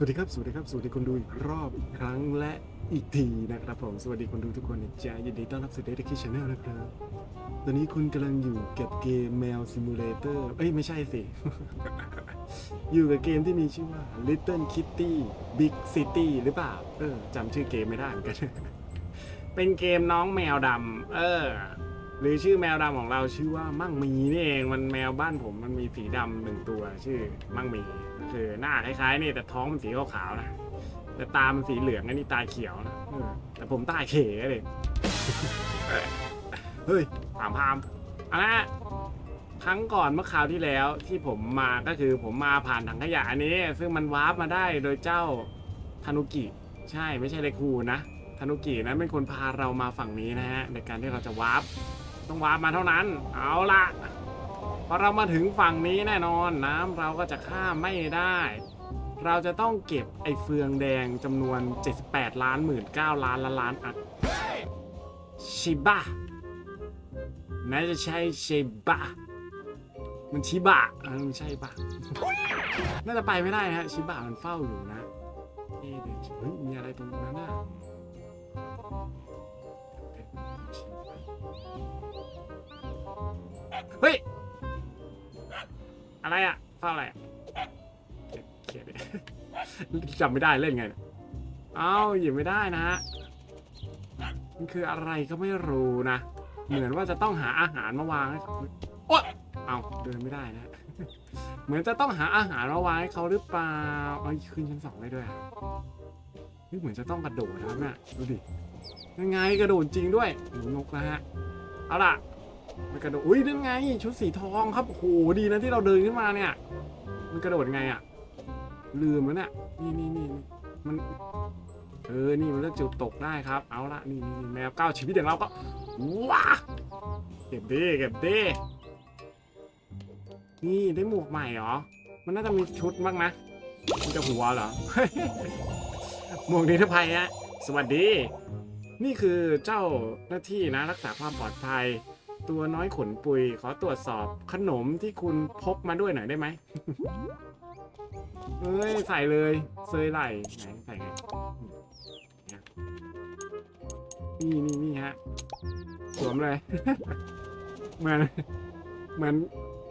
สวัสดีครับ สวัสดีครับ สวัสดีคนดูอีกรอบอีกครั้งและอีกทีนะครับผม สวัสดีคนดูทุกคนนะจ๊ะยินดีต้อนรับสู่เดทคิชแนลนะครับ ตอนนี้คุณกำลังอยู่กับเกมแมวซิมูเลเตอร์เอ้ย ไม่ใช่สิ อยู่กับเกมที่มีชื่อว่า Little Kitty Big City หรือเปล่า เออจำชื่อเกมไม่ได้เหมือนกัน เป็นเกมน้องแมวดำเออ หรือชื่อแมวดำของเราชื่อว่ามั่งมีนี่เองมันแมวบ้านผมมันมีสีดำหนึ่งตัวชื่อมั่งมีก็คือหน้าคล้ายๆนี่แต่ท้องมันสีขาวๆนะแต่ตามันสีเหลืองอันนี้ตาเขียวนะเออแต่ผมตาเขเลยเฮ้ยถามพามเอะนะครั้งก่อนเมื่อคราวที่แล้วที่ผมมาก็คือผมมาผ่านถังขยะอันนี้ ซึ่งมันวาร์ปมาได้โดยเจ้าทานุกิ ใช่ไม่ใช่เลคูนะทานุกินั้นเป็นคนพาเรามาฝั่งนี้นะฮะในการที่เราจะวาร์ป ต้องวาร์ปมาเท่านั้น เอาละพอเรามาถึงฝั่งนี้แน่นอนน้ำเราก็จะข้ามไม่ได้ เราจะต้องเก็บไอ้เฟืองแดงจำนวน 78 ล้านหมื่นเก้าล้านละล้านอันชิบะน่าจะใช่ชิบะมันชิบะเออมันใช่ปะน่าจะไปไม่ได้ฮะชิบะมันเฝ้าอยู่นะเอ๊ะเดี๋ยวเฮ้ยมีอะไรตรงนั้นน่ะ เฮ้ย อะไรอะเฝ้าอะไรอะเขียนจำไม่ได้เล่นไงเอ้าหยิบไม่ได้นะฮะมันคืออะไรก็ไม่รู้นะ เหมือนว่าจะต้องหาอาหารมาวางให้เขาโอ๊ยเอาเดินไม่ได้นะ เหมือนจะต้องหาอาหารมาวางให้เขาหรือเปล่าเอ้ยขึ้นชั้นสองได้ด้วยอะเฮ้ยเหมือนจะต้องกระโดดนะครับเนี่ยดูดิยังไงกระโดดจริงด้วยหนูนกนะฮะ เอาล่ะ มันกระโดด อุ้ยนั่นไง ชุดสีทองครับ โอ้โห ดีนะที่เราเดินขึ้นมาเนี่ย มันกระโดดไงอะลืมแล้วเนี่ยนี่นี่นี่มัน เออ นี่มันเลือกจุดตกได้ครับ เอาละนี่นี่นี่แมวเก้าชีวิตอย่างเราก็ ว้า เก็บดีเก็บดีนี่ได้หมวกใหม่เหรอ มันน่าจะมีชุดบ้างนะมันจะหัวเหรอ หมวกนิรภัยฮะ สวัสดี นี่คือเจ้าหน้าที่นะรักษาความปลอดภัย ตัวน้อยขนปุย ขอตรวจสอบขนมที่คุณพกมาด้วยหน่อยได้ไหม เอ้ย ใส่เลยเซยไหลไหนใส่ไง นี่นี่นี่ฮะ สวมเลย เหมือนเหมือน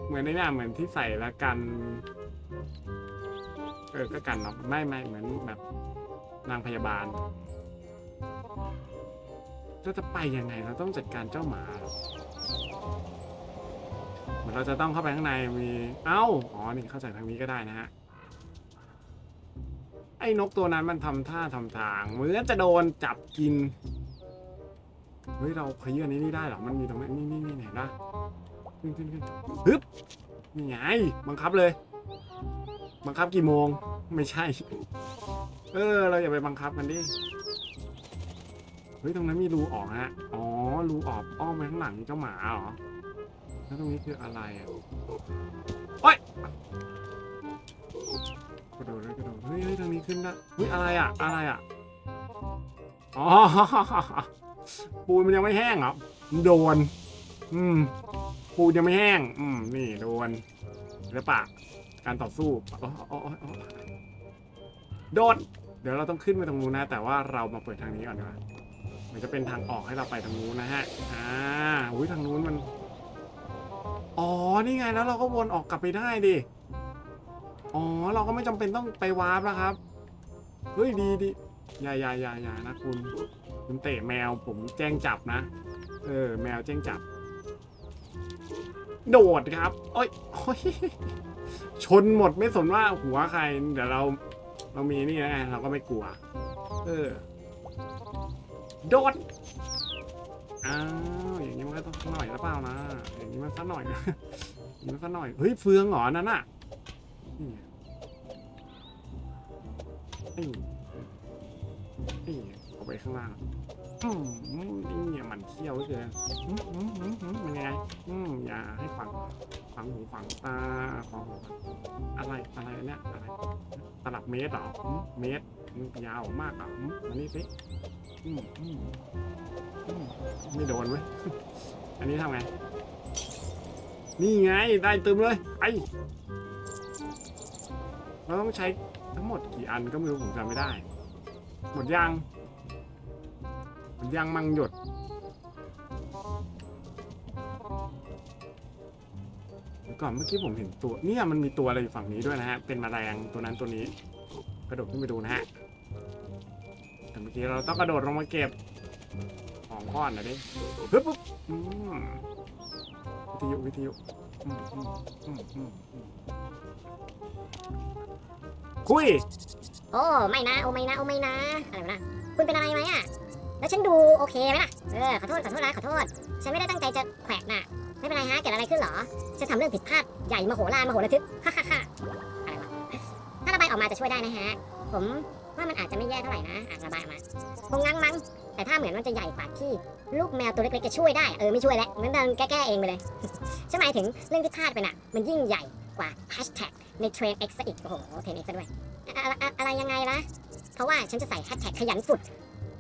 เหมือนในเนี่ยเหมือนที่ใส่แล้วกัน เออ ก็กันเนาะไม่ไม่เหมือนแบบนางพยาบาลเราจะไปยังไงเราต้องจัดการเจ้าหมา เรอเหมือนเราจะต้องเข้าไปข้างในมีเอ้าอ๋อนี่เข้าจากทางนี้ก็ได้นะฮะไอ้นกตัวนั้นมันทำท่าทำทางเหมือนจะโดนจับกินเฮ้ยเราขยื่นนี้นี่ได้เหรอมันมีตรงนี้นี่นี่นี่เห็นปะขึ้นขึ้นขึ้นฮึบนี่ไงบังคับเลย บังคับกี่โมงไม่ใช่ เออ เราอย่าไปบังคับมันดิเฮ้ยตรงนั้นมีรูออกฮะอ๋อรูออกอ้อมไปข้างหลังเจ้าหมาเหรอ แล้วตรงนี้คืออะไรอะโอ๊ยกระโดดเลยกระโดดเฮ้ยเฮ้ยทางนี้ขึ้นได้เฮ้ยอะไรอะ อะไรอะ อ๋อ ปูนมันยังไม่แห้งเหรอมันโดน อืม ปูนยังไม่แห้ง อืม นี่โดนหรือปะการต่อสู้อ๋ออ๋ออ๋ออ๋อโดนเดี๋ยวเราต้องขึ้นไปตรงนู้นนะ แต่ว่าเรามาเปิดทางนี้ก่อนดีกว่ามันจะเป็นทางออกให้เราไปทางนู้นนะฮะ อ่าอุ้ยทางนู้นมัน อ๋อ นี่ไงแล้วเราก็วนออกกลับไปได้ดิ อ๋อ เราก็ไม่จำเป็นต้องไปวาร์ปแล้วครับ เฮ้ยดีดีอย่าอย่าอย่าอย่านะคุณ คุณเตะแมวผมแจ้งจับนะ เออ แมวแจ้งจับ โดดครับโอ้ยโอ้ยชนหมดไม่สนว่าหัวใคร เดี๋ยวเราเรามีนี่นะเราก็ไม่กลัว เออ โดด อ้าว อย่างนี้มันก็ต้องสักหน่อยแล้วเปล่านะ อย่างนี้มันสักหน่อยนะอย่างนี้มันสักหน่อย เฮ้ยเฟืองเหรอนั่นน่ะนี่ไงนี่นี่เอาไปข้างล่างอืมนี่เนี่ยมันเขี้ยวเหลยอืมอืมอืมอืมมันยังไง อืมอย่าให้ฝังฝังหูฝังตาฝังหูอะไรอะไรเนี่ยอะไรตลับเมตรเหรออืมเมตร ยาวมากอะอืมมานี่สิอืมอืมอืมไม่โดนเว้ย อันนี้ทำไง นี่ไง ได้เติมเลยไอเราต้องใช้ทั้งหมดกี่อันก็ไม่รู้ผมจำไม่ได้ หมดยังหมดยังมังหยด ก่อนเมื่อกี้ผมเห็นตัวเนี่ยมันมีตัวอะไรอยู่ฝั่งนี้ด้วยนะฮะ เป็นแมลงตัวนั้นตัวนี้ กระโดดขึ้นไปดูนะฮะ แต่เมื่อกี้เราต้องกระโดดลงมาเก็บของก้อนนะดิปึ๊บปุ๊บอืมวิทยุวิทยุอืมอืมอืมอืมอืมคุย โอ้ไม่นะ โอ้ไม่นะ โอ้ไม่นะ อะไรวะนะ คุณเป็นอะไรไหมอะ แล้วฉันดูโอเคไหมล่ะ เออ ขอโทษ ขอโทษนะ ขอโทษ ฉันไม่ได้ตั้งใจจะแขวะน่ะ ไม่เป็นไรฮะ เกิดอะไรขึ้นเหรอ ฉันทำเรื่องผิดพลาดใหญ่มโหฬารมโหระทึก ฮ่าฮ่าฮ่าอะไรวะ ถ้าระบายออกมาจะช่วยได้นะฮะ ผม ว่ามันอาจจะไม่แย่เท่าไหร่นะอะระบายออกมาคงงั้งมั้งแต่ถ้าเหมือนมันจะใหญ่กว่าที่ลูกแมวตัวเล็กๆจะช่วยได้เออไม่ช่วยแล้วงั้นเดินแก้ๆเองไปเลยฉันหมายถึงเรื่องที่พลาดไปน่ะ มันยิ่งใหญ่กว่าแฮชแท็กในเทรน X ซะอีกโอ้โหเทรน X ซะด้วยอะไรยังไงล่ะเพราะว่าฉันจะใส่แฮชแท็กขยันฝุด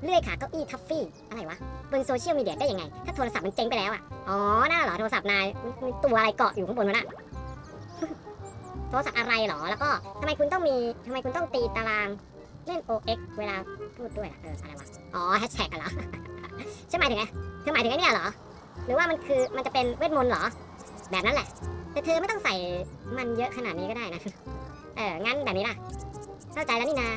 เลื่อยขาเก้าอี้ทัฟฟี่อะไรวะบนโซเชียลมีเดียได้ยังไง ถ้าโทรศัพท์มันเจ๊งไปแล้วอะอ๋อน่าเหรอโทรศัพท์นายมีตัวอะไรเกาะอยู่ข้างบนวะน่ะโทรศัพท์อะไรเหรอ แล้วก็ทำไมคุณต้องมีทำไมคุณต้องตีตาราง เล่น OX เวลาพูดด้วยเอออะไรวะ อ๋อแฮชแท็กอะเหรอฉันหมายถึงไงเธอหมายถึงไอ้เนี่ยเหรอ หรือว่ามันคือมันจะเป็นเวทมนต์เหรอ แบบนั้นแหละ แต่เธอไม่ต้องใส่มันเยอะขนาดนี้ก็ได้นะ เออ งั้นแบบนี้ล่ะ เข้าใจแล้วนี่นา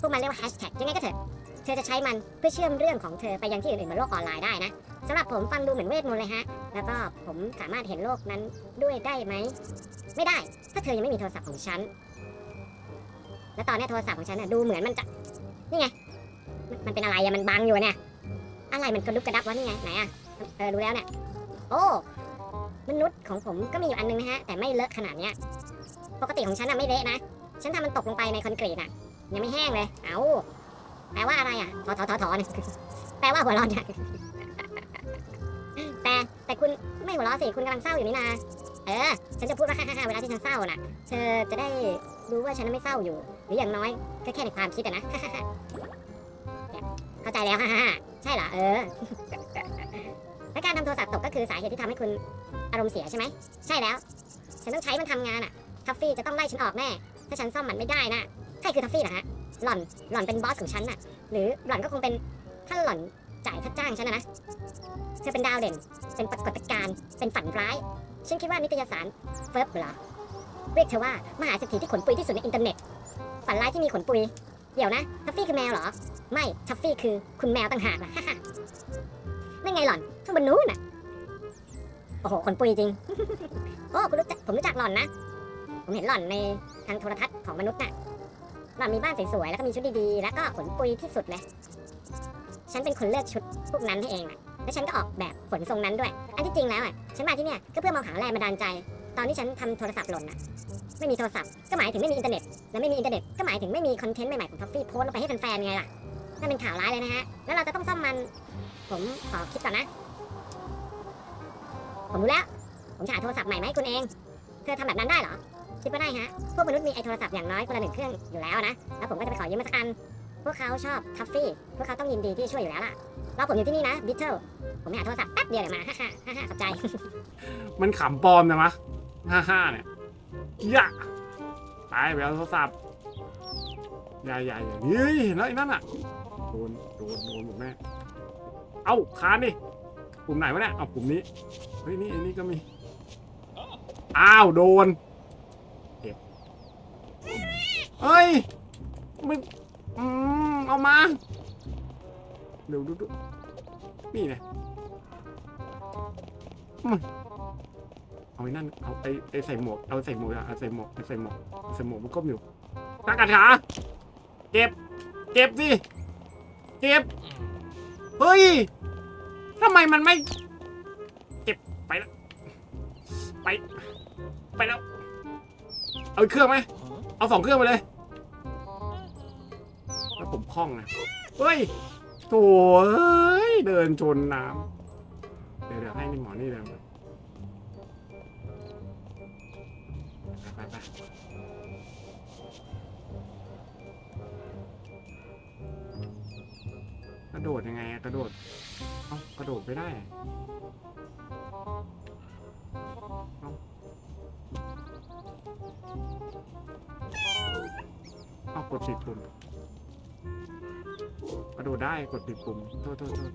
พวกมันเรียกว่าแฮชแท็กยังไงก็เถอะ เธอจะใช้มันเพื่อเชื่อมเรื่องของเธอไปยังที่อื่นๆบนโลกออนไลน์ได้นะสำหรับผมฟังดูเหมือนเวทมนต์เลยฮะ แล้วก็ผมสามารถเห็นโลกนั้นด้วยได้ไหม ไม่ได้ ถ้าเธอยังไม่มีโทรศัพท์ของฉัน แล้วตอนนี้โทรศัพท์ของฉันน่ะดูเหมือนมันจะ นี่ไง มันเป็นอะไรอะมันบังอยู่เนี่ย อะไรมันกระดุกกระดับวะนี่ไง ไหนอะเออรู้แล้วเนี่ย โอ้มนุษย์ของผมก็มีอยู่อันนึงนะฮะ แต่ไม่เลอะขนาดเนี้ย ปกติของฉันอะไม่เละนะ ฉันทำมันตกลงไปในคอนกรีตอะ ยังไม่แห้งเลย เอาแปลว่าอะไรอะถอถอถอถอเนี่ยแปลว่าหัวร้อนเนี่ยแต่แต่คุณไม่หัวเราะสิ คุณกำลังเศร้าอยู่นี่นา เออ ฉันจะพูดว่าฮ่าฮ่าฮ่าเวลาที่ฉันเศร้าน่ะ เธอจะได้ รู้ว่าฉันไม่เศร้าอยู่ หรืออย่างน้อยก็แค่ในความคิดอะนะเนี่ยเข้าใจแล้วฮ่าฮ่าใช่เหรอเออและการทำโทรศัพท์ตกก็คือสาเหตุที่ทำให้คุณอารมณ์เสียใช่ไหม ใช่แล้ว ฉันต้องใช้มันทำงานอะทัฟฟี่จะต้องไล่ฉันออกแน่ ถ้าฉันซ่อมมันไม่ได้นะใครคือทัฟฟี่ล่ะฮะหล่อนหล่อนเป็นบอสของฉันน่ะ หรือหล่อนก็คงเป็นถ้าหล่อนจ่ายค่าจ้างฉันนะนะเธอเป็นดาวเด่น เป็นปรากฏการณ์เป็นฝันร้าย ฉันคิดว่านิตยสารเฟิร์บเหรอ เรียกเธอว่ามหาเศรษฐีที่ขนปุยที่สุดในอินเทอร์เน็ต ฝันร้ายที่มีขนปุย เดี๋ยวนะทัฟฟี่คือแมวเหรอ ไม่ทัฟฟี่คือคุณแมวต่างหากล่ะฮ่าฮ่านั่นไงหล่อนข้างบนนู้นน่ะโอ้โหขนปุยจริง โอ้คุณรู้จักผมรู้จักหล่อนนะ ผมเห็นหล่อนในทางโทรทัศน์ของมนุษย์น่ะ หล่อนมีบ้านสวยๆแล้วก็มีชุดดีๆ แล้วก็ขนปุยที่สุดเลยฉันเป็นคนเลือกชุดพวกนั้นให้เองน่ะ และฉันก็ออกแบบขนทรงนั้นด้วย อันที่จริงแล้วอะ ฉันมาที่เนี่ยก็เพื่อมองหาแรงบันดาลใจ ตอนที่ฉันทำโทรศัพท์หล่นน่ะ ไม่มีโทรศัพท์ก็หมายถึงไม่มีอินเทอร์เน็ต และไม่มีอินเทอร์เน็ตก็หมายถึงไม่มีคอนเทนต์ใหม่ๆของท็อฟฟี่โพสต์ลงไปให้แฟนๆไงล่ะ นั่นเป็นข่าวร้ายเลยนะฮะ แล้วเราจะต้องซ่อมมัน ผมขอคิดก่อนนะ ผมรู้แล้ว ผมจะหาโทรศัพท์ใหม่มาให้คุณเอง เธอทำแบบนั้นได้เหรอ คิดว่าได้ฮะ พวกมนุษย์มีไอโทรศัพท์อย่างน้อยคนละหนึ่งเครื่องอยู่แล้วนะ แล้วผมก็จะไปขอยืมมาสักอัน พวกเขาชอบทัฟฟี่ พวกเขาต้องยินดีที่ช่วยอยู่แล้วล่ะรอผมอยู่ที่นี่นะบิทเทิลผมไปหาโทรศัพท์แป๊บเดียวเดี๋ยวมาฮ่าฮ่าฮ่าฮ่าขอบใจ มันขำปลอมนะมะห้าห้าเนี่ย อย่ายไปไปเอาโทรศัพท์อย่าอย่าอย่าเฮ้ยเห็นแล้วไอ้นั่นอะโดนโดนโดนผมแม่เอ้าคานดิปุ่มไหนวะเนี่ยเอาปุ่มนี้เฮ้ยนี่อันนี้ก็มีอ้าวโดนเก็บเฮ้ยมันอืมเอามาเร็วดูดูนี่ไง เอาไอ้นั่นเอาไอ้ไอ้ใส่หมวกเอาใส่หมวกอะเอาใส่หมวกเอาใส่หมวกเอาใส่หมวกมันก้มอยู่ตั้งกันขาเก็บเก็บสิเก็บเฮ้ยทำไมมันไม่เก็บไปแล้วไป ไปแล้ว เอาเครื่องไหมเอาสองเครื่องไปเลยแล้วผมคล่องไงเฮ้ยโถ่เอ้ยเดินชนน้ำเดี๋ยวเดี๋ยวให้นี่หมอนี่เดิน ไปไปกระโดดยังไงอะกระโดด เอ้ากระโดดไม่ได้อะเอ้าเอากดผิดปุ่มกระโดดได้กดผิดปุ่มโทษโทษโทษ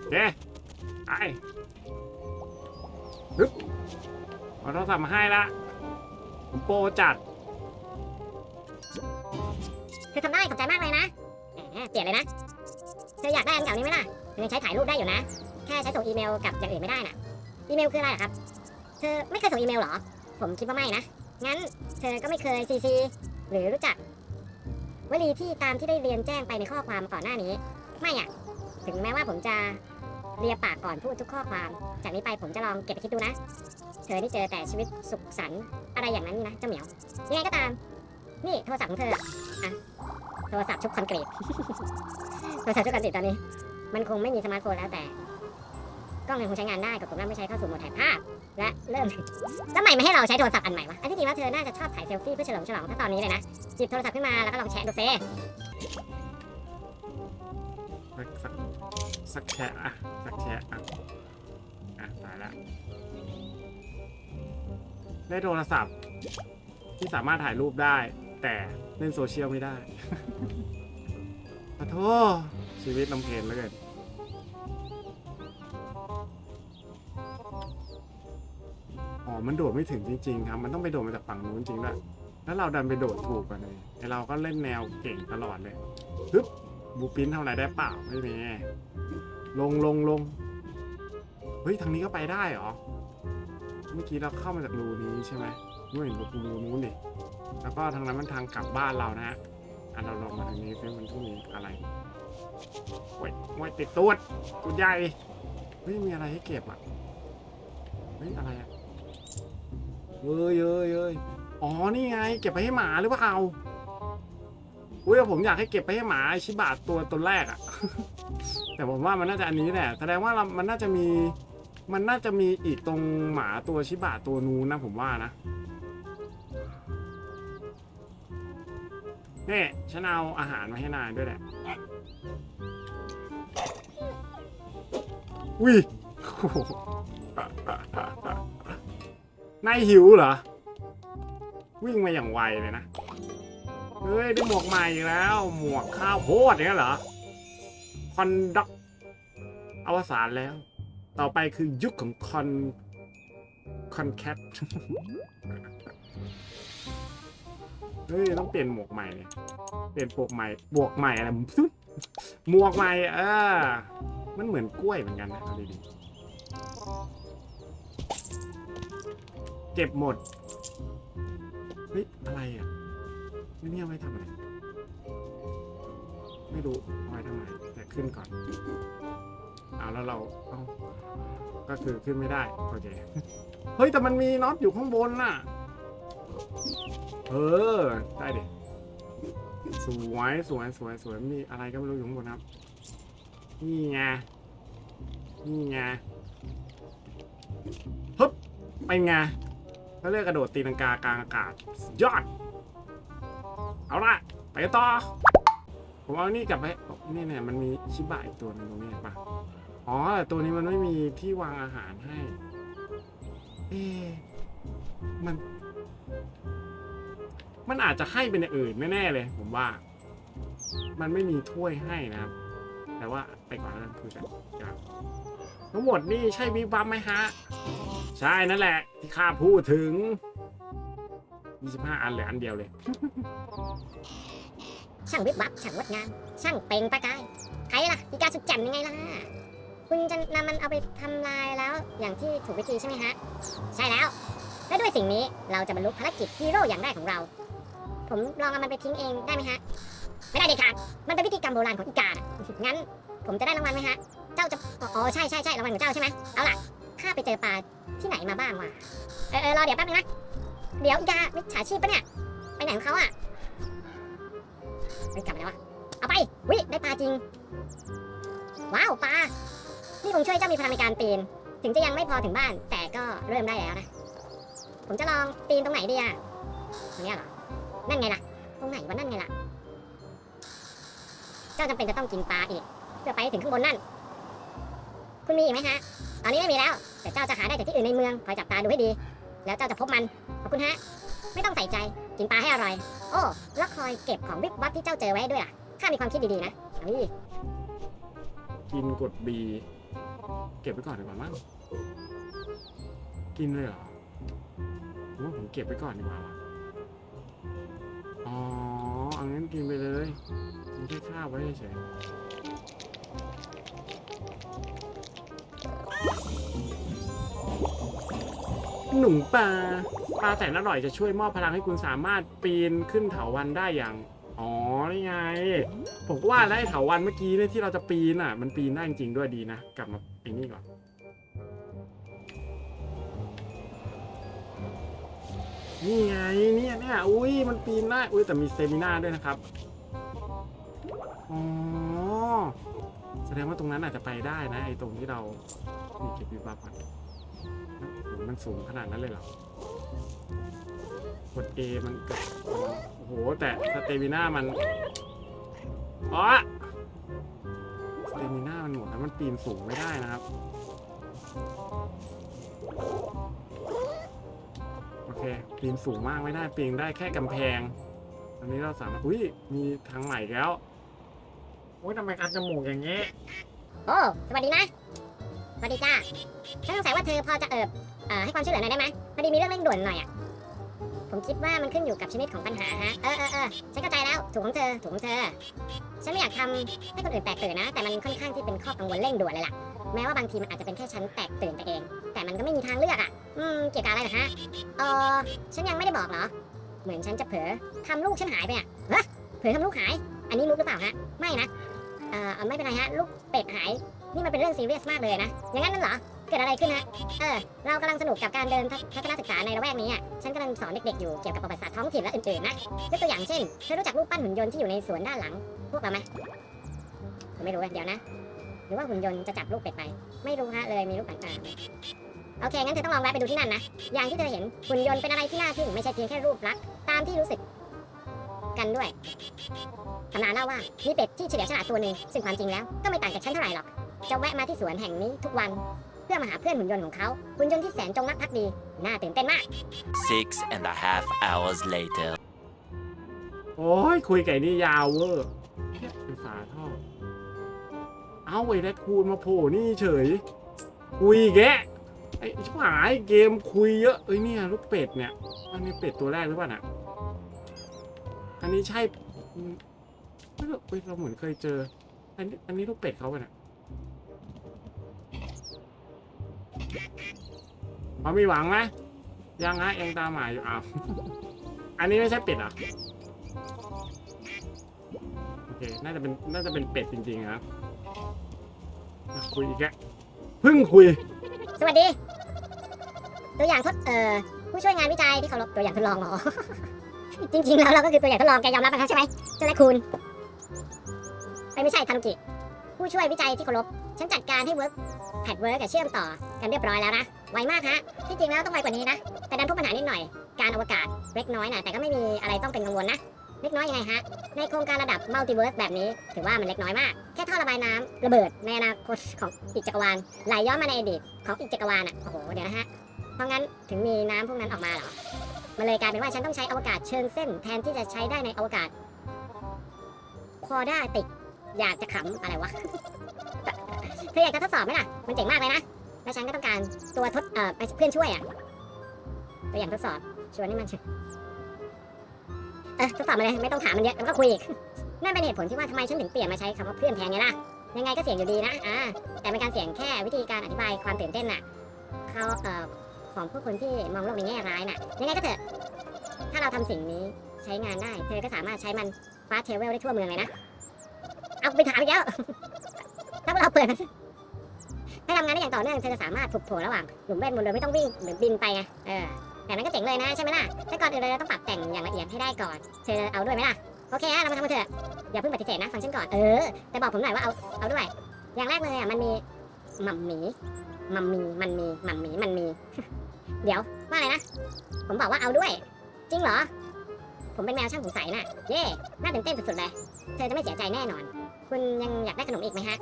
โอเคไปฮึบ เอาโทรศัพท์มาให้ละผมโปรจัด เธอทำได้ขอบใจมากเลยนะแหมเปลี่ยเลยนะ เธออยากได้อันเก่านี้ไหมล่ะยังใช้ถ่ายรูปได้อยู่นะ แค่ใช้ส่งอีเมลกับอย่างอื่นไม่ได้น่ะ อีเมลคืออะไรอะครับ เธอไม่เคยส่งอีเมลเหรอ ผมคิดว่าไม่นะ งั้นเธอก็ไม่เคยซีซีหรือรู้จักวลีที่ตามที่ได้เรียนแจ้งไปในข้อความก่อนหน้านี้ ไม่อะถึงแม้ว่าผมจะเรียปากก่อนพูดทุกข้อความ จากนี้ไปผมจะลองเก็บไปคิดดูนะ เธอที่เจอแต่ชีวิตสุขสันต์อะไรอย่างนั้นนี่นะเจ้าเหมียวยังไงก็ตาม นี่โทรศัพท์ของเธออะโทรศัพท์ชุบคอนกรีตโทรศัพท์ชุบคอนกรีตตอนนี้ มันคงไม่มีสมาร์ทโฟนแล้วแต่กล้องยังคงใช้งานได้กดปุ่มนั้นไม่ใช้เข้าสู่โหมดถ่ายภาพ และเริ่มแล้วทำไมไม่ให้เราใช้โทรศัพท์อันใหม่วะอันที่จริงแล้วเธอน่าจะชอบถ่ายเซลฟี่เพื่อเฉลิมฉลองถ้าตอนนี้เลยนะหยิบโทรศัพท์ขึ้นมาแล้วก็ลองแชะดูเซสักสักสักแชะอะสัก ได้โทรศัพท์ ที่สามารถถ่ายรูปได้ แต่เล่นโซเชียลไม่ได้ขอโทษชีวิตลำเพลนเหลยเกินอ๋อมันโดดไม่ถึงจริง ๆ ครับ มันต้องไปโดดมาจากฝั่งนู้นจริงด้วยแล้วเราดันไปโดดถูกกันเลยไอเราก็เล่นแนวเก่งตลอดเลยฮึบบูปินทำอะไรได้เปล่าไม่มีลงลงลงเฮ้ยทางนี้ก็ไปได้เหรอ มื่อกี้เราเข้ามาจากรูนี้ใช่ไหมนู่นเห็นรูนู้นดิแล้วก็ทางนั้นมันทางกลับบ้านเรานะฮะอะเราลงมาทางนี้ซิมันต้องมีอะไรโอ้ยโอ้ยติดตัวตัวใหญ่เฮ้ยมีอะไรให้เก็บอะเฮ้ยอะไรอะเอ้ยเอ้ยเอ้ยอ๋อนี่ไง เก็บไปให้หมาหรือเปล่าอุ้ยแต่ผมอยากให้เก็บไปให้หมาชิบะตัวตัวแรกอะแต่ผมว่ามันน่าจะอันนี้แหละแสดงว่าเรามันน่าจะมี มันน่าจะมีอีกตรงหมาตัวชิบะตัวนู้นนะผมว่านะนี่ฉันเอาอาหารมาให้นายด้วยแหละอุ้ยนายหิวเหรอ วิ่งมาอย่างไวเลยนะ เฮ้ย ได้หมวกใหม่อีกแล้ว หมวกข้าวโพดเนี่ยเหรอคอนดักอวสานแล้ว ต่อไปคือยุคของคอนคอนแคทเฮ้ยต้องเปลี่ยนหมวกใหม่เลยเปลี่ยนปกใหม่บวกใหม่อะไรหมวกใหม่เออมันเหมือนกล้วยเหมือนกันนะเอาดีๆเก็บหมดเฮ้ยอะไรอะไม่นี่เอาไว้ทำอะไรไม่รู้เอาไว้ทำไมแต่ขึ้นก่อน อาแล้วเราเอาก็คือขึ้นไม่ได้โอเคเฮ้ยแต่มันมีน็อตอยู่ข้างบนน่ะ เออ ได้ดิสวยสวยสวยสวยมีอะไรก็ไม่รู้อยู่ข้างบนครับ นี่ไงนี่ไงฮึบไปไงเขาเรียกกระโดดตีลังกากลางอากาศสุดยอด เอาละไปต่อ ผมเอานี่กลับไปนี่เนี่ยมันมีชิบะอีกตัวนึงตรงนี้เห็นปะ อ๋อแต่ตัวนี้มันไม่มีที่วางอาหารให้ เอ๊ะมัน มันอาจจะให้เป็นอย่างอื่นแน่ๆเลย ผมว่า มันไม่มีถ้วยให้นะครับ แต่ว่าไปก่อนแล้วกันคุยกันครับทั้งหมดนี่ใช่วิบวับไหมฮะ ใช่นั่นแหละ ที่ข้าพูดถึง 25 อันเหลืออันเดียวเลย ช่างวิบวับช่างงดงาม ช่างเปล่งประกาย ใครล่ะอีกาสุดแจ่มยังไงล่ะ คุณจะนำมันเอาไปทำลายแล้ว อย่างที่ถูกวิธีใช่ไหมฮะ ใช่แล้ว และด้วยสิ่งนี้เราจะบรรลุภารกิจฮีโร่อย่างแรกของเรา ผมลองเอามันไปทิ้งเองได้ไหมฮะ ไม่ได้เด็ดขาดมันเป็นพิธีกรรมโบราณของอีกางั้น ผมจะได้รางวัลไหมฮะ เจ้าจะ อ๋อใช่ใช่ใช่รางวัลของเจ้าใช่ไหมเอาล่ะข้าไปเจอปลาที่ไหนมาบ้างวะ เออเออรอเดี๋ยวแป๊บนึงนะ เดี๋ยวอีกามิจฉาชีพปะเนี่ย ไปไหนของเขาอะเฮ้ยกลับมาแล้ววะเอาไป วิได้ปลาจริง ว้าวปลา นี่ผมช่วยเจ้ามีพลังในการปีน ถึงจะยังไม่พอถึงบ้าน แต่ก็เริ่มได้แล้วนะ ผมจะลองปีนตรงไหนดีอะตรงนี้เหรอ นั่นไงล่ะ ตรงไหนวะนั่นไงล่ะ เจ้าจำเป็นจะต้องกินปลาอีก เพื่อไปถึงข้างบนนั่น คุณมีอีกไหมฮะ ตอนนี้ไม่มีแล้ว แต่เจ้าจะหาได้จากที่อื่นในเมือง คอยจับตาดูให้ดี แล้วเจ้าจะพบมัน ขอบคุณฮะ ไม่ต้องใส่ใจ กินปลาให้อร่อย โอ้ แล้วคอยเก็บของวิบวับที่เจ้าเจอไว้ด้วยล่ะ ข้ามีความคิดดีๆนะเฮ้ยกินกดบี เก็บไว้ก่อนดีกว่ามั้งกินเลยเหรอผมว่าผมเก็บไว้ก่อนดีกว่าวะอ๋อเอางั้นกินไปเลยมันแค่ข้าวไว้เฉยหนุ่มปลาปลาแสนอร่อยจะช่วยมอบพลังให้คุณสามารถปีนขึ้นเถาวันได้อย่าง อ๋อ นี่ไง ผมก็ว่าแล้วไอ้เถาวันเมื่อกี้เนี่ยที่เราจะปีนอะ มันปีนได้จริงๆด้วยดีนะ กลับมาไอ้นี่ก่อน นี่ไงเนี่ยเนี่ยอุ้ยมันปีนได้ อุ้ยแต่มีสเตมิน่าด้วยนะครับ อ๋อ แสดงว่าตรงนั้นอาจจะไปได้นะไอ้ตรงที่เรา นี่เก็บวิบวับก่อนโอ้โหมันสูงขนาดนั้นเลยเหรอ ด A มันเกิดโอ้โห แต่สเตมิน่ามันอ๋อสเตมิน่ามันหมดแล้วมันปีนสูงไม่ได้นะครับ โอเค ปีนสูงมากไม่ได้ ปีนได้แค่กำแพง อันนี้เราสามารถอุ้ย มีทางใหม่แล้ว โอ้ยทำไมคันจมูกอย่างเงี้ยโอ้ สวัสดีนะ สวัสดีจ้าฉันสงสัยว่าเธอพอจะเอิบเอ่อให้ความช่วยเหลือหน่อยได้ไหมพอดีมีเรื่องเร่งด่วนหน่อยอะ ผมคิดว่ามันขึ้นอยู่กับชนิดของปัญหาฮะ เออเออเออฉันเข้าใจแล้ว ถูกของเธอ ถูกของเธอ ฉันไม่อยากทำให้คนอื่นแตกตื่นนะ แต่มันค่อนข้างที่เป็นข้อกังวลเร่งด่วนเลยล่ะ แม้ว่าบางทีมันอาจจะเป็นแค่ฉันแตกตื่นไปเอง แต่มันก็ไม่มีทางเลือกอะ อืม เกี่ยวกับอะไรนะฮะเออฉันยังไม่ได้บอกเหรอ เหมือนฉันจะเผลอทำลูกฉันหายไปอะเฮ้ยเผลอทำลูกหาย อันนี้มุกหรือเปล่าฮะ ไม่นะ เออไม่เป็นไรฮะ ลูกเป็ดหาย นี่มันเป็นเรื่องซีเรียสมากเลยนะ อย่างนั้นนั่นเหรอ เกิดอะไรขึ้นฮะเออ เรากำลังสนุกกับการเดินทัศนศึกษาในละแวกนี้อะ ฉันกำลังสอนเด็กๆอยู่เกี่ยวกับประวัติศาสตร์ท้องถิ่นและอื่นๆนะยกตัวอย่างเช่นเธอรู้จักรูปปั้นหุ่นยนต์ที่อยู่ในสวนด้านหลัง พวกเราไหมผมไม่รู้เดี๋ยวนะ หรือว่าหุ่นยนต์จะจับลูกเป็ดไป ไม่รู้ฮะเลยมีลูกต่างๆโอเค งั้นเธอต้องลองแวะไปดูที่นั่นนะ อย่างที่เธอเห็นหุ่นยนต์เป็นอะไรที่น่าทึ่งไม่ใช่เพียงแค่รูปลักษณ์ตามที่รู้สึกกันด้วยตำนานเล่าว่ามีเป็ดที่เฉลียวฉลาดตัวหนึ่งซึ่งความจริงแล้วก็ไม่ต่างจากฉันเท่าไหร่หรอก จะแวะมาที่สวนแห่งนี้ทุกวัน พื่อมาหาเพื่อนหุ่นยนต์ของเขาหุ่นยนต์ที่แสนจงรักภักดี น่าตื่นเต้นมาก Six and a half hours later. โอ้ยคุยไก่นี่ยาวเวอร์เนี่ยเป็นฝาท่อ เอาไอ้แรดคูนมาโผล่นี่เฉย คุยแกะไอ้ชิบหายเกมคุยเยอะเอ้ยเนี่ยลูกเป็ดเนี่ยอันนี้เป็ดตัวแรกหรือเปล่าน่ะ อันนี้ใช่อืมไม่รู้เอ้ยเราเหมือนเคยเจอ อันนี้อันนี้ลูกเป็ดเขาป่ะเนี่ ยพอมีหวังไหมยังฮะยังตามหมายอยู่อ้าวอันนี้ไม่ใช่เป็ดเหรอโอเคน่าจะเป็นน่าจะเป็นเป็ดจริงๆครับอะคุยอีกแกะเพิ่งคุย สวัสดี ตัวอย่างทดเอ่อผู้ช่วยงานวิจัยที่เคารพตัวอย่างทดลองเหรอ จริงๆแล้วเราก็คือตัวอย่างทดลองแกยอมรับนะครับใช่ไหมเจ้าแรคคูนเอ้ยไม่ใช่ทานุกิผู้ช่วยวิจัยที่เคารพ ฉันจัดการให้เวิร์กแพดเวิร์กกับเชื่อมต่อกันเรียบร้อยแล้วนะ ไวมากฮะ ที่จริงแล้วต้องไวกว่านี้นะ แต่ดันพบปัญหานิดหน่อย การอวกาศเล็กน้อยนะแต่ก็ไม่มีอะไรต้องเป็นกังวลนะ เล็กน้อยยังไงฮะ ในโครงการระดับมัลติเวิร์สแบบนี้ ถือว่ามันเล็กน้อยมาก แค่ท่อระบายน้ำระเบิดในอนาคตของอีกจักรวาลไหลย้อนมาในอดีตของอีกจักรวาลอะ โอ้โห เดี๋ยวนะฮะ เพราะงั้นถึงมีน้ำพวกนั้นออกมาเหรอ มันเลยกลายเป็นว่าฉันต้องใช้อวกาศเชิงเส้น แทนที่จะใช้ได้ในอวกาศควอด้าติกอยากจะขำอะไรวะ ออยากจะทดสอบไหมล่ะ มันเจ๋งมากเลยนะ แล้วฉันก็ต้องการตัวทดเอ่อเพื่อนช่วยอะ ตัวอย่างทดสอบ ชวนนี่มันเออทดสอบมาเลย ไม่ต้องถามมันเยอะ มันก็คุยอีก นั่นเป็นเหตุผลที่ว่าทำไมฉันถึงเปลี่ยนมาใช้คำว่าเพื่อนแทนไงล่ะ ยังไงก็เสี่ยงอยู่ดีนะ อ่า แต่เป็นการเสี่ยงแค่วิธีการอธิบายความตื่นเต้นน่ะ เขาเอ่อของผู้คนที่มองโลกในแง่ร้ายน่ะ ยังไงก็เถอะ ถ้าเราทำสิ่งนี้ใช้งานได้ เธอก็สามารถใช้มันฟาสเทเวลได้ทั่วเมืองเลยนะ เอาไปถามอีกแล้วถ้าเราเปิดมัน ให้ทำงานได้อย่างต่อเนื่องเธอจะสามารถผุดโผล่ระหว่างหลุมเวทมนต์โดยไม่ต้องวิ่งหรือบินไปไงเออแต่นั้นก็เจ๋งเลยนะใช่ไหมล่ะแต่ก่อนอื่นเลยเราต้องปรับแต่งอย่างละเอียดให้ได้ก่อนเธอเอาด้วยไหมล่ะโอเคฮะเรามาทำกันเถอะอย่าเพิ่งปฏิเสธนะฟังฉันก่อนเออแต่บอกผมหน่อยว่าเอาเอาด้วย อย่างแรกเลยอะมันมีม่ำหมีมัมมี่มันมีม่ำหมีมันมี เดี๋ยวว่าอะไรนะ ผมบอกว่าเอาด้วย จริงเหรอ ผมเป็นแมวช่างสงสัยน่ะ เย่น่าตื่นเต้นสุดๆเลย เธอจะไม่เสียใจแน่นอน คุณยังอยากได้ขนมอีกไหมฮะ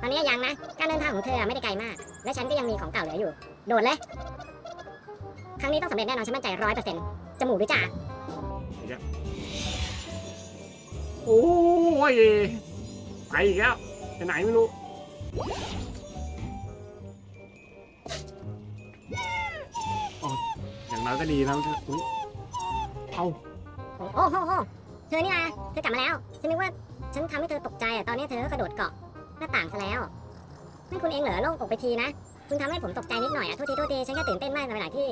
ตอนนี้ยังนะ การเดินทางของเธอไม่ได้ไกลมาก และฉันก็ยังมีของเก่าเหลืออยู่ โดดเลย ครั้งนี้ต้องสำเร็จแน่นอนฉันมั่นใจร้อยเปอร์เซ็นต์จมูกหรือจ่าโอ้ยไปอีกแล้วไปไหนไม่รู้อย่างน้อยก็ดีแล้วเธอ้เอาโอ้โหเธอนี่นะเธอกลับมาแล้ว ฉันนึกว่าฉันทำให้เธอตกใจอะ ตอนนี้เธอก็กระโดดเกาะ หน้าต่างซะแล้วนั่นคุณเองเหรอโล่งอกไปทีนะ คุณทำให้ผมตกใจนิดหน่อยอะโทษทีโทษทีฉันแค่ตื่นเต้นมากในเวลาที่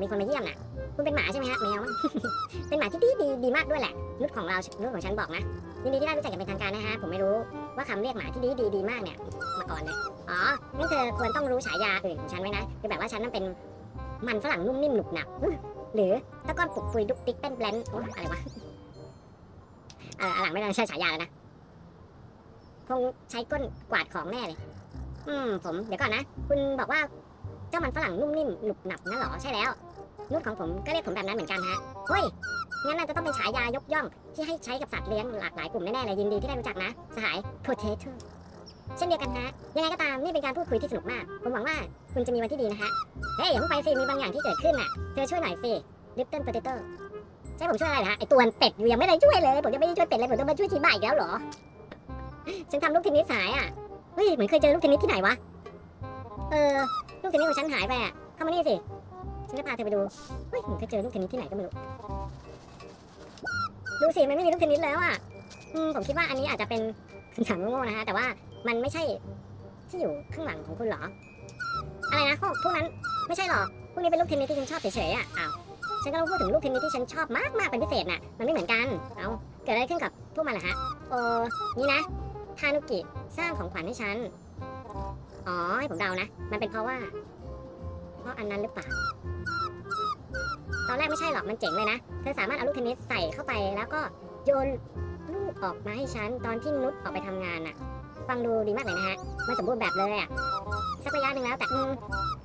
มีคนมาเยี่ยมน่ะ คุณเป็นหมาใช่ไหมฮะแมวเป็นหมาที่ดีดีดีมากด้วยแหละนุชของเรานุชของฉันบอกนะยินดีที่ได้รู้จักกันเป็นทางการนะฮะผมไม่รู้ว่าคำเรียกหมาที่ดีดีดีมากเนี่ยมาก่อนเลยอ๋องั้นเธอควรต้องรู้ฉายาอื่นของฉันไว้นะคือแบบว่าฉันนั่นเป็นมันฝรั่งนุ่มนิ่มหนุบหนับหรือตะก้อนปลุกปุยดุกดิกเป็นแบลนโอ้อะไรวะเอออนหลังไม่ต้องใช้ฉายาแล้วนะ คงใช้ก้นกวาดของแน่เลย อืม ผมเดี๋ยวก่อนนะ คุณบอกว่าเจ้ามันฝรั่งนุ่มนิ่มหนุบหนับนั่นหรอใช่แล้วนุชของผมก็เรียกผมแบบนั้นเหมือนกันฮะเฮ้ยงั้นน่าจะต้องเป็นฉายายกย่อง ที่ให้ใช้กับสัตว์เลี้ยงหลากหลายกลุ่มแน่ๆเลยยินดีที่ได้รู้จักนะ สหาย potato เช่นเดียวกันฮะยังไงก็ตามนี่เป็นการพูดคุยที่สนุกมาก ผมหวังว่าคุณจะมีวันที่ดีนะฮะ เฮ้ยอย่าเพิ่งไปสิมีบางอย่างที่เกิดขึ้นน่ะ เธอช่วยหน่อยสิ little potato ใช่ผมช่วยอะไรนะฮะไอตัวเป็ดอยู่ยังไม่ได้ช่วยเลย ผมยังไม่ได้ช่วยเป็ดเลยผมต้องมาช่วยชีบ้าอีกแล้วเหรอ ฉันทำลูกเทนนิสหายอะ เฮ้ยเหมือนเคยเจอลูกเทนนิสที่ไหนวะ เออ ลูกเทนนิสของฉันหายไปอะ เข้ามานี่สิ ฉันจะพาเธอไปดู เฮ้ยเหมือนเคยเจอลูกเทนนิสที่ไหนก็ไม่รู้ ดูสิมันไม่มีลูกเทนนิสแล้วอะอืมผมคิดว่าอันนี้อาจจะเป็นคำถามโง่ๆนะฮะ แต่ว่ามันไม่ใช่ที่อยู่ข้างหลังของคุณหรอ อะไรนะพวกพวกนั้นไม่ใช่หรอกพวกนี้เป็นลูกเทนนิสที่ฉันชอบเฉยๆอะอ้าวฉันก็ต้องพูดถึงลูกเทนนิสที่ฉันชอบมากมากๆเป็นพิเศษน่ะ มันไม่เหมือนกัน เอาเกิดอะไรขึ้นกับพวกมันล่ะฮะโอ้นี่นะ ทานุกิสร้างของขวัญให้ฉัน อ๋อให้ผมเดานะ มันเป็นเพราะว่า เพราะอันนั้นหรือเปล่า ตอนแรกไม่ใช่หรอก มันเจ๋งเลยนะ เธอสามารถเอาลูกเทนนิสใส่เข้าไปแล้วก็โยนลูกออกมาให้ฉัน ตอนที่นุชออกไปทำงานน่ะ ฟังดูดีมากเลยนะฮะ มันสมบูรณ์แบบเลยอะสักระยะหนึ่งแล้วแต่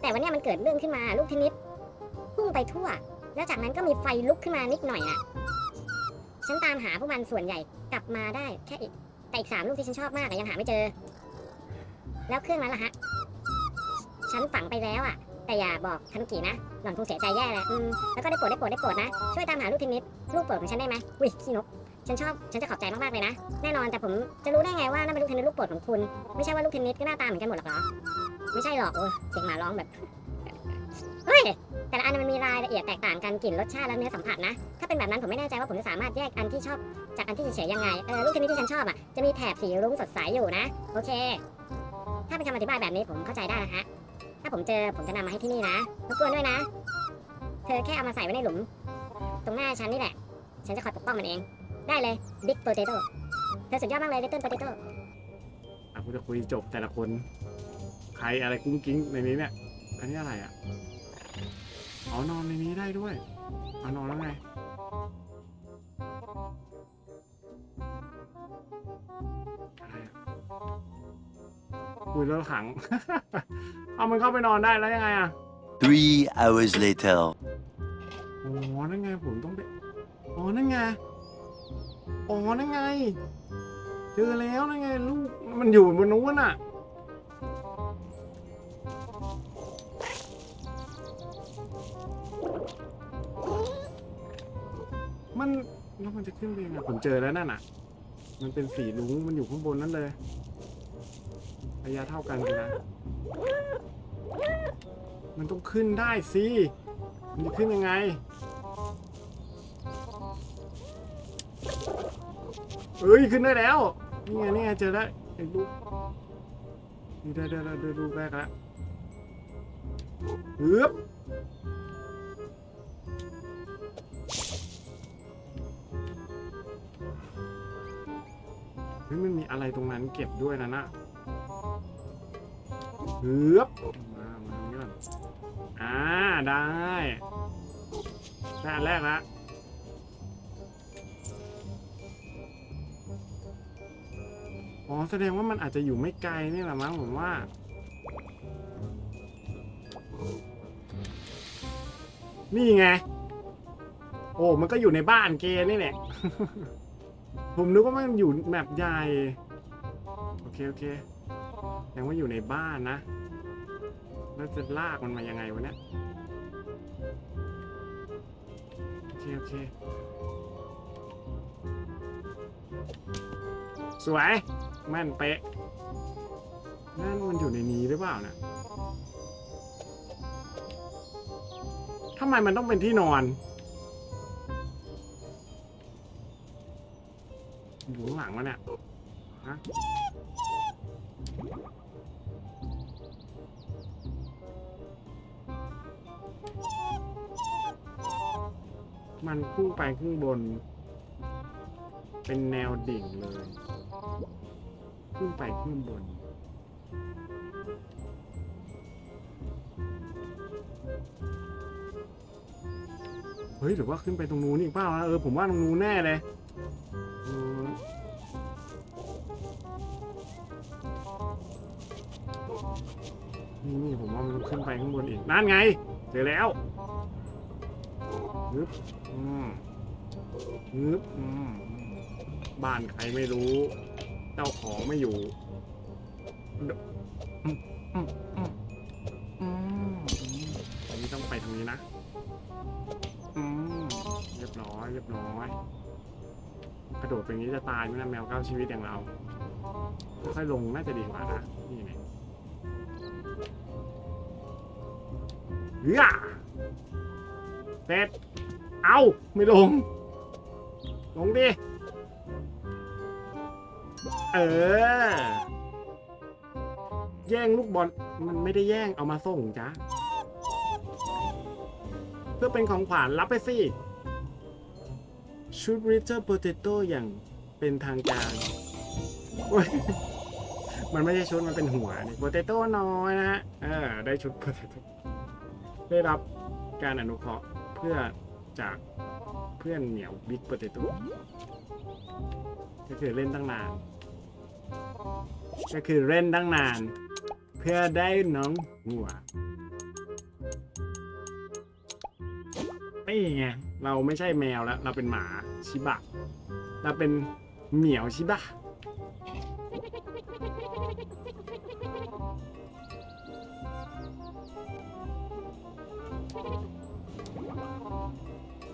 แต่วันนี้มันเกิดเรื่องขึ้นมาลูกเทนนิสพุ่งไปทั่ว แล้วจากนั้นก็มีไฟลุกขึ้นมานิดหน่อยน่ะ ฉันตามหาพวกมันส่วนใหญ่กลับมาได้แค่อีก แต่อีกสามลูกที่ฉันชอบมากอะยังหาไม่เจอ แล้วเครื่องนั้นล่ะฮะ ฉันฝังไปแล้วอะ แต่อย่าบอกทันกีนะ หล่อนคงเสียใจแย่เลยอืมแล้วก็ได้โปรดได้โปรดได้โปรดนะ ช่วยตามหาลูกเทนนิสลูกโปรดของฉันได้ไหมอุ้ยขี้นก ฉันชอบ ฉันจะขอบใจมากๆเลยนะ แน่นอน แต่ผมจะรู้ได้ไงว่านั่นเป็นลูกเทนนิสลูกโปรดของคุณ ไม่ใช่ว่าลูกเทนนิสก็หน้าตาเหมือนกันหมดหรอกเหรอ ไม่ใช่หรอก โอ้เสียงหมาร้องแบบ เฮ้ย แต่ละอันมันมีรายละเอียดแตกต่างกันกลิ่นรสชาติและเนื้อสัมผัสนะ ถ้าเป็นแบบนั้นผมไม่แน่ใจว่าผมจะสามารถแยกอันที่ชอบจากอันที่เฉยๆยังไง เออลูกเทนนิสที่ฉันชอบอะ จะมีแถบสีรุ้งสดใสอยู่นะ โอเค ถ้าเป็นคำอธิบายแบบนี้ผมเข้าใจได้นะฮะ ถ้าผมเจอผมจะนำมาให้ที่นี่นะรบกวนด้วยนะ เธอแค่เอามาใส่ไว้ในหลุม ตรงหน้าฉันนี่แหละ ฉันจะคอยปกป้องมันเอง ได้เลย Big Potato เธอสุดยอดมากเลย Little Potato อะกูจะคุยจบแต่ละคน ใครอะไรกุ้งกิ้งในนี้เนี่ย อันนี้อะไรอะ อ๋อนอนในนี้ได้ด้วยเอานอนแล้วไงอะไรอะคุยแล้วขัง เอามันเข้าไปนอนได้แล้วยังไงอะ Three hours later. อ๋อ นั่นไงผมต้องไป อ๋อ นั่นไง อ๋อ นั่นไง เจอแล้วนั่นไงลูก มันอยู่บนนู้นอะ แล้วมันจะขึ้นไปยังไงผมเจอแล้วนั่นน่ะ มันเป็นสีลุงมันอยู่ข้างบนนั่นเลยระยะเท่ากันเลยนะ มันต้องขึ้นได้สิ มันจะขึ้นยังไง เอ้ย ขึ้นได้แล้ว นี่ไงนี่ไงเจอแล้วเห็นรูนี่ได้ได้ได้ดูแรกแล้วเฮ้ย อะไรตรงนั้นเก็บด้วยนะนะเฮือบมามาเงี้ยอ่าได้ได้อันแรกละอ๋อแสดงว่ามันอาจจะอยู่ไม่ไกลนี่แหละมั้งผมว่านี่ไง โอ้ มันก็อยู่ในบ้านเกนี่แหละ ผมนึกว่ามันอยู่แมปใหญ่ เคโอเคแสดงว่าอยู่ในบ้านนะแล้วจะลากมันมายังไงวะเนี่ยโอเคโอเคสวยแม่นเป๊ะนั่นมันอยู่ในนี้หรือเปล่านะทำไมมันต้องเป็นที่นอนอยู่ข้างหลังวะเนี่ยฮะ มันขึ้นไปขึ้นบน เป็นแนวดิ่งเลยขึ้นไปขึ้นบน เฮ้ยหรือว่าขึ้นไปตรงนู้นอีกเปล่านะเออผมว่าตรงนู้นแน่เลยนี่นี่ผมว่ามันขึ้นไปข้างบนอีกนั่นไง เจอแล้วฮึบ อืมฮึบอืมบ้านใครไม่รู้ เจ้าของไม่อยู่อืมอืมอืมอืมอันนี้ต้องไปทางนี้นะ อืมเรียบร้อย เรียบร้อย กระโดดไปงนี้จะตายไหมนะแมวเก้าชีวิตอย่างเรา ค่อยลงน่าจะดีกว่านะ นี่ไงเฮ้ยเสร็จ เอาไม่ลง ลงดิ เออ แย่งลูกบอล มันไม่ได้แย่งเอามาส่งจ้ะเพื่อเป็นของขวัญรับไปสิ ชุดริเ t อร์โปเตโต้อย่างเป็นทางการ มันไม่ใช่ชุด มันเป็นหัวนี่โปเตโต้น้อยนะฮะ เออ ได้ชุดโปเตโต้ได้รับการอนุเคราะห์เพื่อ จากเพื่อนเหนียวบิ๊กปเตโต้ก็คือเล่นตั้งนาน ก็คือเล่นตั้งนาน เพื่อได้น้องหัวนี่ไงเราไม่ใช่แมวแล้ว เราเป็นหมาชิบะ เราเป็นเหมียวชิบะ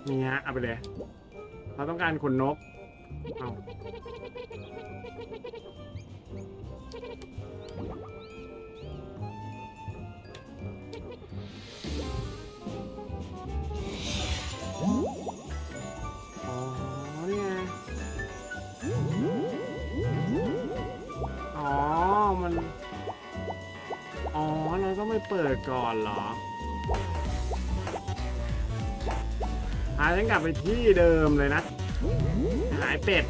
นี่ฮะเอาไปเลย เราต้องการขนนกเอาอ๋อนี่ไงอ๋อ มัน อ๋อ เราต้องไปเปิดก่อนเหรอ ฉันกลับไปที่เดิมเลยนะ หายเป็ด